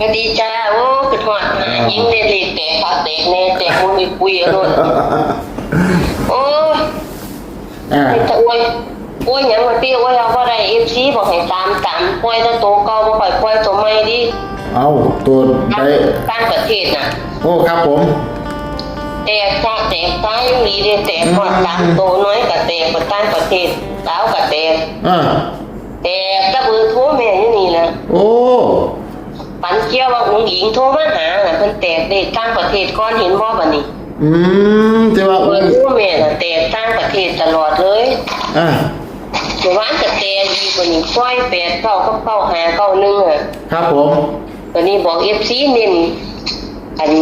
สวัสดีจ้าโอ้ขึ้นหอดยิงเด็ดเล็กแต่ขาแตกแน่แต่มึงมีคุยเอาโน่นโอ้ยอ่าไม่ตะอวยอวยหยังมาเตี้ยอวยเอาบ่ได้ FC บอกให้ตามตามปล่อยแต่โตวเก่าบ่ค่อยปล่อยตัวใหม่ดิเอาตัวไปต่างประเทศน่ะ โอ้ครับผมแต่ถ้าแต่ซ้ายอยู่ดีเด้แต่พอตามโตน้อยก็แต่ประต่างประเทศสาวก็แต่อ่าแต่กระเบือโทรแม่อยู่นี่นะโอ้ ปันเกี่ยวว่าอุ้งหญิงโทรมาหาน่ะเพิ่นแตกเด็กต่างประเทศก่อนเห็นบ่บัดนี้อืมที่ว่าเปิดผู้แม่น่ะแต่ต่างประเทศตลอดเลยอ่าเมื่อวานก็แต่ดีกว่านี้ปล่อยแปดเก้ากับเก้าหาเก้าหนึ่งอะครับผม ตอนนี้บอกเอฟซีเน้นอัน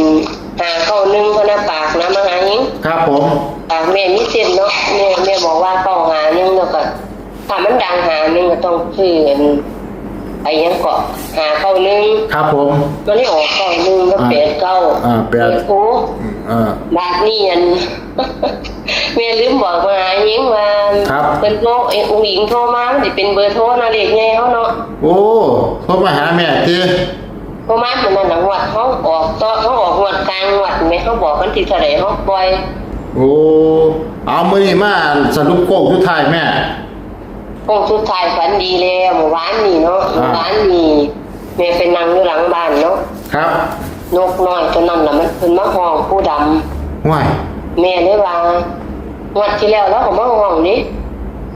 หาเก้าหนึ่งพนะปากนะมาหาหญิง ครับผมปากแม่มีเส้นเนาะแม่แม่บอกว่าเก้าหาหนึ่งแล้วก็ถ้ามันดังหาหนึ่งก็ต้องซื้ออัน ไอ้หยังเกาะหาเก้าหนึ่งครับผมมันได้ออกเก้าหนึ่งแล้วแปดเก้าอ่าแปดโอ้อ่าบาทนี่อันแม่ลืมบอกมาหาหญิงว่าครับเป็นโรคเอ็อุ้งหญิงโทรมามันสิเป็นเบอร์โทรนะเด็กไงเขาเนาะโอ้โทรมาหาแม่ทีโทรมาเหมือนนั่นหลังวัดเขาออกต่อเขาออกงวดกลางวัดไหมเขาบอกกันที่เท่าไหร่เขาปล่อยโอ้เอามือนี่มาสรุปโก้ทุกทายแม่ คงสุดท้ายฝันดีแล้วเมื่อวานนี่เนาะอ่าเมื่อวานนี่แม่ไปนั่งอยู่หลังบ้านเนาะครับนกน้อยตัวนั้นน่ะมันเป็นมะฮองผู้ดำห่วยแม่เลยว่างวดที่แล้วเราก็มาห้องนี่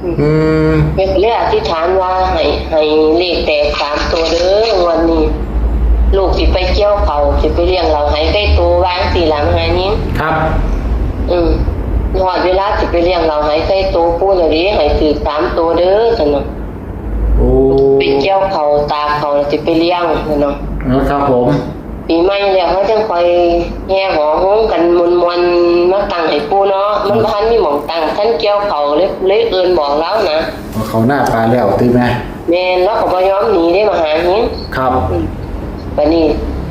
อืมแม่ก็เลยอธิษฐานว่าให้ให้เลขแตกสามตัวเด้อวันนี้ ลูกสิไปเกี่ยวเขาสิไปเลี้ยงเราให้ใกล้ตัววางสี่หลังหานี้ครับ อืม หอดเวลาสิไปเลี้ยงเราให้ใกล้ตัวพูดเลยดิให้ถือสามตัวเด้อสนองโอ้ไปเกี่ยวเขาตาเขาสิไปเลี้ยงสนองครับผมปีใหม่แล้วเขาจังคอยแห่หอหงกันมวนมวนๆมาตั้งให้ปูเนาะมันพันมีหมองตั้งท่านเกี่ยวเขาเลยเลยเอินบอกแล้วนะเอาเขาหน้าปลาแล้วตีแม่แม่นแล้วก็บ่ยอมหนีได้มาหาเนี้ยครับบัดนี้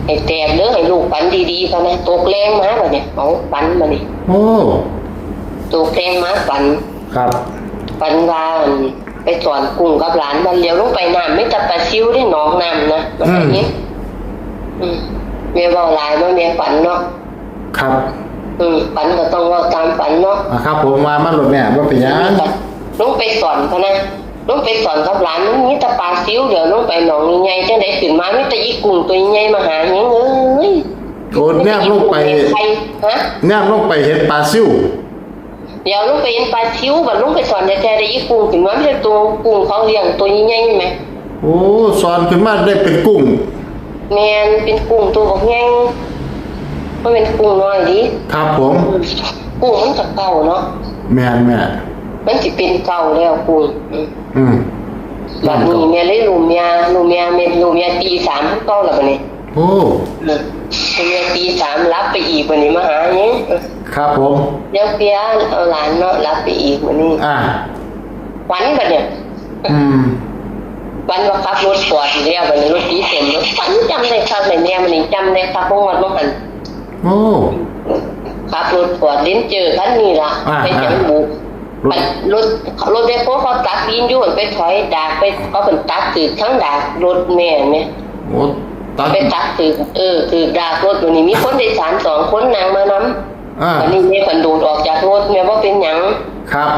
ให้แตกเด้อให้ลูกปันดีๆพะนะตกแรงมาบัดนี้เอาปันมานี่โอ้ ตกแรงมาปันครับปันว่าอั่นไปสอนกุ้งกับหลานมันเลี้ยวลงไปน้ำไม่แต่ปลาซิวได้หนองน้ำนะแบบนี้อืมแม่เว่าหลายมาแม่ฝันเนาะครับอืมฝันก็ต้องเว่าตามฝันเนาะอะครับ ผมมามันหลุดแม่ว่าเป็นหยังลงไปสอนพะนะลงไปสอนกับหลานมันมีแต่ปลาซิวเดี๋ยวลงไปหนองใหญ่ๆจังไดขึ้นมามีแต่อีกุ้งตัวใหญ่มาหาหยังเอ้ยโอ้แนบลงไปใครฮะแนบลงไปเห็นปลาซิว เดี๋ยวลงไปเห็นปลาซิวบัดลงไปสอนแต่แต่ได้อีกุ้งถึงว่าไม่ใช่ตัวกุ้งเขาเลี้ยงตัวใหญ่ๆไหมโอ้สอนขึ้นมาได้เป็นกุ้งแมนเป็นกุ้งตัวบอกแง่งมันเป็นกุ้งน้อยดิครับผมกุ้งมันจะเก่าเนาะแม่นแม่มันจะเป็นเก่าแล้วกุ้งอืมอืมบัดนี้แม่เลยลูกเมียลูกเมียเม็ดลูกเมียตีสามเก่าแล้วบัดนี้โอ้อืมลูกเมียตีสามรับไปอีกบัดนี้มาหาเนี้ย ครับผมเดี๋ยวเปียเอาหลานเนาะรับไปอีกบัดนี้อ่าฝันบัดเนี่ยอืมฝันว่าขับรถปอดอีกแล้วบัดนี้รถตีเต็มรถฝันจำได้ครับเลยแม่มันนี่จำได้ครับพวกวันเมื่อหันโอ้ขับรถปอดลิ้นเจอคันนี้ล่ะอ่าไปจังบุกรถมันรถรถแม่โคเขาตักยินอยุ่นไปถอยดากไปเขาเป็นตักถือทั้งดากรถแม่เนี่ยโอ้ตอนไปตักถือเออถือดากรถวันนี้มีคนโดยสารสองคนนางมานำอ่า วันนี้แม่ฝันโดดออกจากรถแม่ว่าเป็นหยังครับ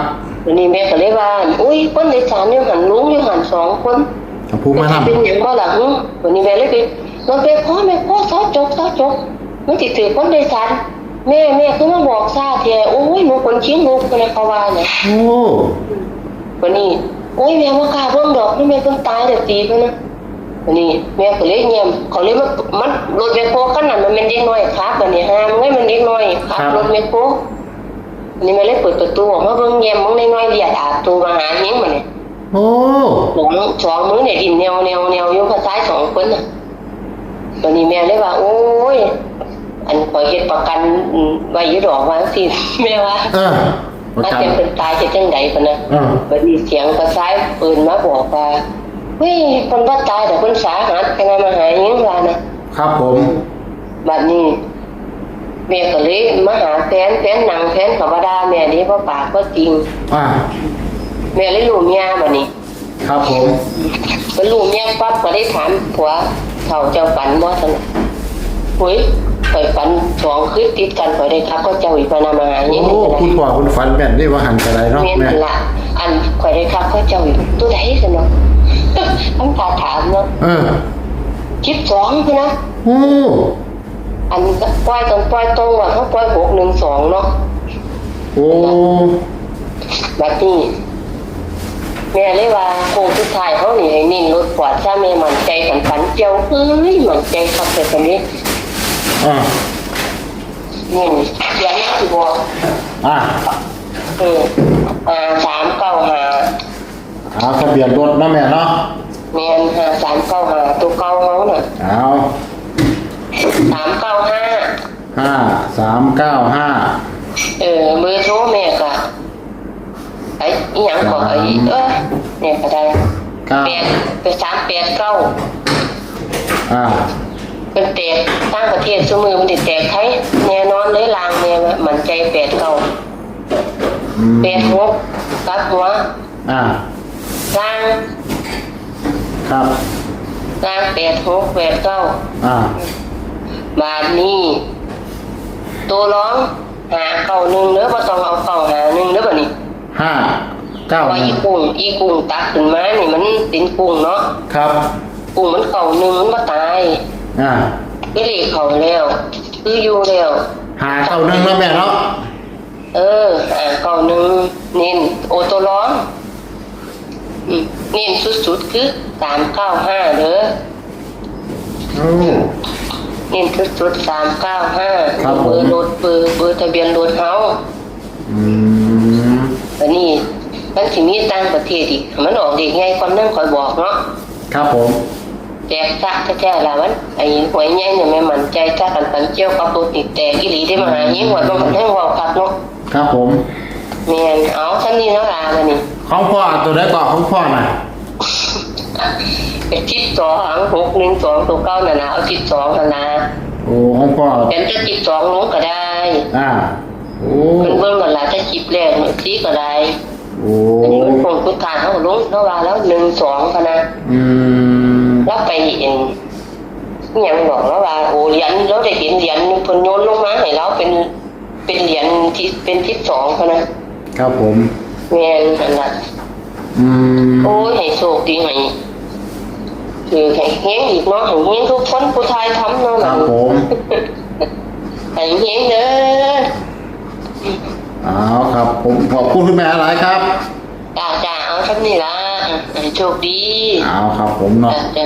วันนี้แม่ก็เลยว่า อุ้ยคนโดยสารอยู่หันลุงอยู่หันสองคนผู้มาทเป็นหยังบ่หลังวันนี้แม่เลยไปรถแม่พ่อแม่พ่อซอจกซอจกมันติดถือคนโดยสารแม่แม่คือมาบอกซาเทียโอ้ยหนูคนชิ้นลูกคนเขาว่าเนี่ยำโอ้วันนี้โอ้ยแม่ว่ากล้าเบิ่งดอกนี่แม่เพิ่งตายเดี๋ยวตีเพิ่นนะ วันนี้แม่ก็เลยเงียบเขาเลยมามันรถแมคโครคันนั้นมันเป็นเด็กน้อยครับวันนี้ห้ามไว้มันเด็กน้อยครับรถแมคโครวันนี้แม่เลยเปิดประตูออกมาเบิ่งเงียบมึงน้อยๆเรียกอาบตัวมาหาเฮงมาเนี่ยโอ้ผมสองมือเนี่ยดินแนวแนวแนวอยู่ข้างซ้ายสองคนน่ะวันนี้แม่เลยว่า โอ้ยอันปล่อยเฮ็ดประกันอืมไว้อยู่ดอกว่าสิแม่ว่าเออประถ้ากันเป็นเป็นตายจะจังใดปะนะอ่าบัดนี้เสียงกระซ้ายปืนมาบอกว่า เฮ้ยคนว่าตายแต่คนสาหัสเป็นไงมาหายิงว่านะครับผมบัดนี้แม่ก็เลยมาหาแฟนแฟนหนังแฟนกับว่าดาแม่นี่ว่าปากก็จริงอ่าแม่เลยรู้เมียบัดนี้ ครับผมก็รู้เมียปั๊บก็ได้ถามผัวเขาเจ้าฝันบ่สนหุยข่อยฝันสองคืนติดกันข่อยได้ครับ ก็เจ้าอีกมานามาหาอย่างโอ้นี้ก็คุณได้พ่อคุณฝันแม่นนี่ว่าหันกระไรเนาะแม่นแม่หั่นละอันข่อยได้ครับก็เจ้าอีกตัวใดสน ต้องตาถามเนาะเออคิดสองพี่นะโอ้อันปล่อยตอนปล่อยตรงว่าเขาปล่อยหกหนึ่งสองเนาะโอ้แบบนี้แม่เลยว่าโคงสุดท้ายเขาหนีให้นิ่งรถปลอดถ้าแม่มั่นใจฝันฝันเจียวเอ้ยมั่นใจครับแต่ตอนนี้อ่านี่เสียงนี่คือบอกอ่าเอออ่าสามเก้าหา เอาทะเบียนรถเนาะแม่เนาะแม่นหาสามเก้าหาตัวเก้าเขาน่ะเอาสามเก้าห้าห้าสามเก้าห้าเออเบอร์โทรแม่ก็ไอ้อีหยังก็ไอ้เออเนี่ยก็ได้เก้าแปดเป็นสามแปดเก้าอ่าเป็นแตกตั้งประเทศสมือมันติดแตกไทยแน่นอนเลยลางแม่ว่ามันใจแปดเก้าอืมแปดหกกลับหัวอ่า ล่างครับ ล่างแปดหกแปดเก้าอ่า บาทนี้ ตัวร้องหาเก้าหนึ่งเนื้อบ่ต้องเอาเก้าหาหนึ่งเนื้อบ่นี่ห้าเก้าว่าหอีนึ่งกุ้งอีกุ้งตักขึ้นมานี่มันเป็นกุ้งเนาะครับ กุ้งมันเก่าหนึ่งมันบ่ตายอ่าก็เลยเขาแล้ว คืออยู่แล้ว หาเก้าหนึ่งแล้วแม่เนาะเออหาเก้าหนึ่งเน้นโอตัวร้องอืม เน้นสุดๆคือสามเก้าห้าเด้อโอ้เน้นสุดๆสามเก้าห้าครับผมเบอร์รถเบอร์เบอร์ทะเบียนรถเฮาอืมอันนี้มันสิมีต่างประเทศอีกมันออกเด็กไงคนนึงคอยบอกเนาะ ครับผม แตกซะแท้ๆละมันไอ้หวยใหญ่เนี่ยแม่มันใจถ้ากันปันเจียวกับรถนี่แตกอีหลีได้มาหายิงหวยมันให้เว้าคักเนาะครับผม แม่นเอาซั่นนี่เนาะลาบัดนี้ ของพ่อตัวได้ก่อนของพ่อน่ะเป็นทิศสองหกหนึ่งสองตัวเก้าน่ะนะเอาทิศสองน่ะนะโอ้ของพ่อเป็นจะทิศสองลงก็ได้อ่าโอ้เพิ่นเบิ่งกันล่ะถ้าคลิปแรกเนี่ยสีก็ได้โอ้อันนี้มันคงพุทธาเฮาลงเนาะว่าแล้ว1 2พะนะอืมแล้วไปเองอหยังบอกแล้วว่าโอ้เหรียญเราได้เห็นเหรียญเพิ่นโยนลงมาให้เราเป็นเป็นเหรียญที่เป็นทิศสองพะนะครับผม แม่นนั่นล่ะอืมโอ้ยให้โชคดีให้คือให้เฮงอีกเนาะให้เฮงทุกคนผู้ทายทำเนาะครับผมให้เฮงเด้อเอาครับ ผมขอบคุณคุณแม่หลายครับจ้าจ้าเอาทับนี่ละให้โชคดีเอาครับผมเนาะ จ้าจ้า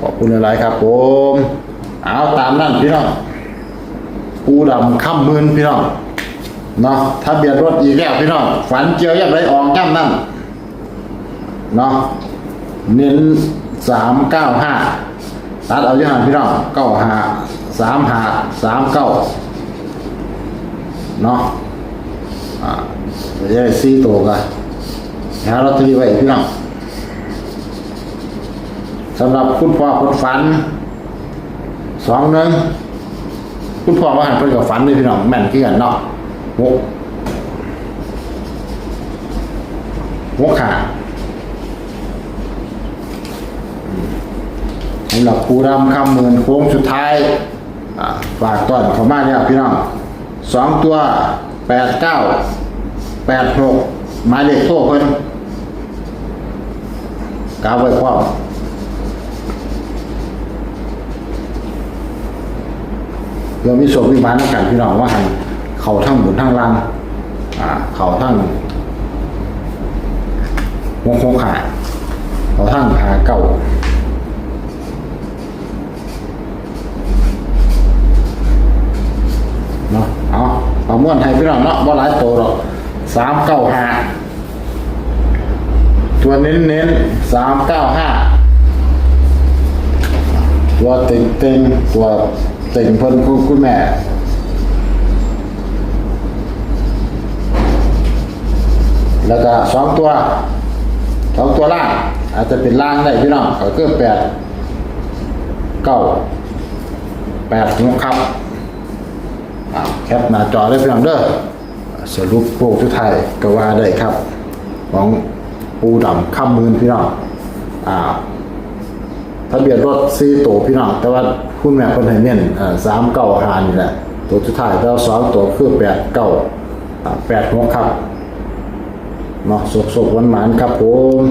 ขอบคุณหลายๆครับผม เอาตามนั่นพี่น้อง ปูดำค่ำมืนพี่น้อง เนาะถ้าเบียดรถอีกแล้วพี่น้องฝันเจียวยับไรออกย่ำนั่นเนาะเน้นสามเก้าห้าตัดเอาอย่างพี่น้องเก้าห้าสามห้าสามเก้าเนาะอ่าเดี๋ยวจะได้ซีตัวกันหาลอตเตอรี่ไว้พี่น้องสำหรับคุณพ่อคุณฝันสองหนึ่งคุณพ่อว่าหันไปกับฝันเลยพี่น้องแม่นที่กันเนาะ หกหกขาสำหรับครูรำคำหมื่นโค้งสุดท้ายอ่าฝากตอนเขามาเนี่ยพี่น้องสองตัวแปดเก้าแปดหกหมายเลขโทรเพิ่นกาวไว้พร้อมเรามีโศกวิมานการพี่น้องว่าหัน เขาทั้งบนทั้งล่างอ่าเขาทั้งวงโค้งขาเขาทั้งหาเก่าเนาะเอาเอาม้วนให้พี่น้องเนาะบ่หลายโตหรอกสามเก้าห้าตัวเน้นเน้นสามเก้าห้าตัวเต็งเต็งตัวเต็งเพิ่นคุณแม่ แล้วก็สองตัวสองตัวล่าง อาจจะเป็นล่างได้พี่น้องก็คือแปดเก้าแปดหกครับแคปหน้าจอได้พี่น้องเด้อสรุปโปกทุกไทยก็ว่าได้ครับ ของปูดำข้ามมือพี่น้องอ่าทะเบียนรถสี่ตัวพี่น้องแต่ว่าคุณแม่คนให้เน้นอ่าสามเก้าหานี่แหละตัวสุดท้ายแล้วสองตัวคือแปดเก้าแปดหกครับ เนาะสุกสุกวันหมานครับผม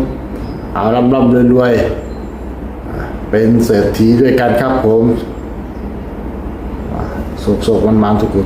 เอาลำลำรวยๆอ่าเป็นเศรษฐีด้วยกันครับผมสุกสุกวันหมานทุกคน